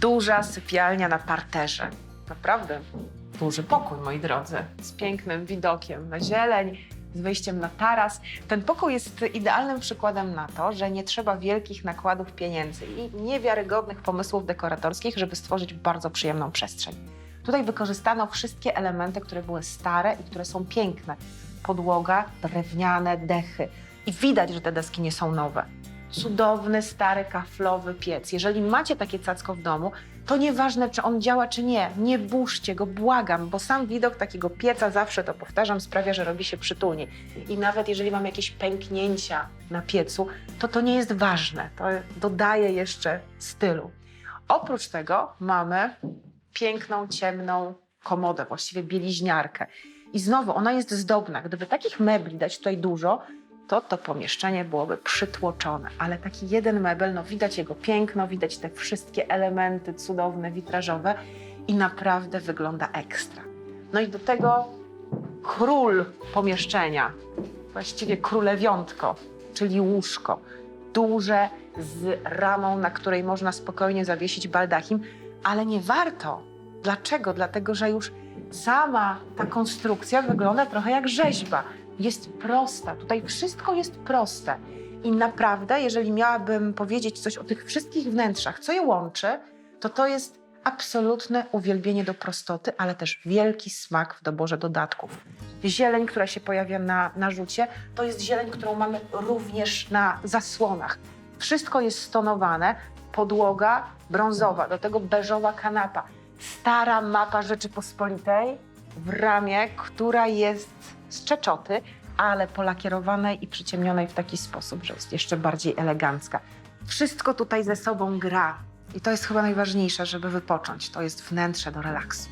Duża sypialnia na parterze. Naprawdę duży pokój, moi drodzy, z pięknym widokiem na zieleń, z wyjściem na taras. Ten pokój jest idealnym przykładem na to, że nie trzeba wielkich nakładów pieniędzy i niewiarygodnych pomysłów dekoratorskich, żeby stworzyć bardzo przyjemną przestrzeń. Tutaj wykorzystano wszystkie elementy, które były stare i które są piękne. Podłoga, drewniane dechy. I widać, że te deski nie są nowe. Cudowny, stary, kaflowy piec. Jeżeli macie takie cacko w domu, to nieważne, czy on działa, czy nie, nie burzcie go, błagam, bo sam widok takiego pieca, zawsze to powtarzam, sprawia, że robi się przytulnie. I nawet jeżeli mam jakieś pęknięcia na piecu, to to nie jest ważne. To dodaje jeszcze stylu. Oprócz tego mamy piękną, ciemną komodę, właściwie bieliźniarkę. I znowu, ona jest zdobna. Gdyby takich mebli dać tutaj dużo, to to pomieszczenie byłoby przytłoczone. Ale taki jeden mebel, no widać jego piękno, widać te wszystkie elementy cudowne, witrażowe i naprawdę wygląda ekstra. No i do tego król pomieszczenia, właściwie królewiątko, czyli łóżko. Duże, z ramą, na której można spokojnie zawiesić baldachim, ale nie warto. Dlaczego? Dlatego, że już sama ta konstrukcja wygląda trochę jak rzeźba. Jest prosta, tutaj wszystko jest proste. I naprawdę, jeżeli miałabym powiedzieć coś o tych wszystkich wnętrzach, co je łączy, to to jest absolutne uwielbienie do prostoty, ale też wielki smak w doborze dodatków. Zieleń, która się pojawia na, na rzucie, to jest zieleń, którą mamy również na zasłonach. Wszystko jest stonowane, podłoga brązowa, do tego beżowa kanapa. Stara mapa Rzeczypospolitej w ramie, która jest z czeczoty, ale polakierowanej i przyciemnionej w taki sposób, że jest jeszcze bardziej elegancka. Wszystko tutaj ze sobą gra. I to jest chyba najważniejsze, żeby wypocząć. To jest wnętrze do relaksu.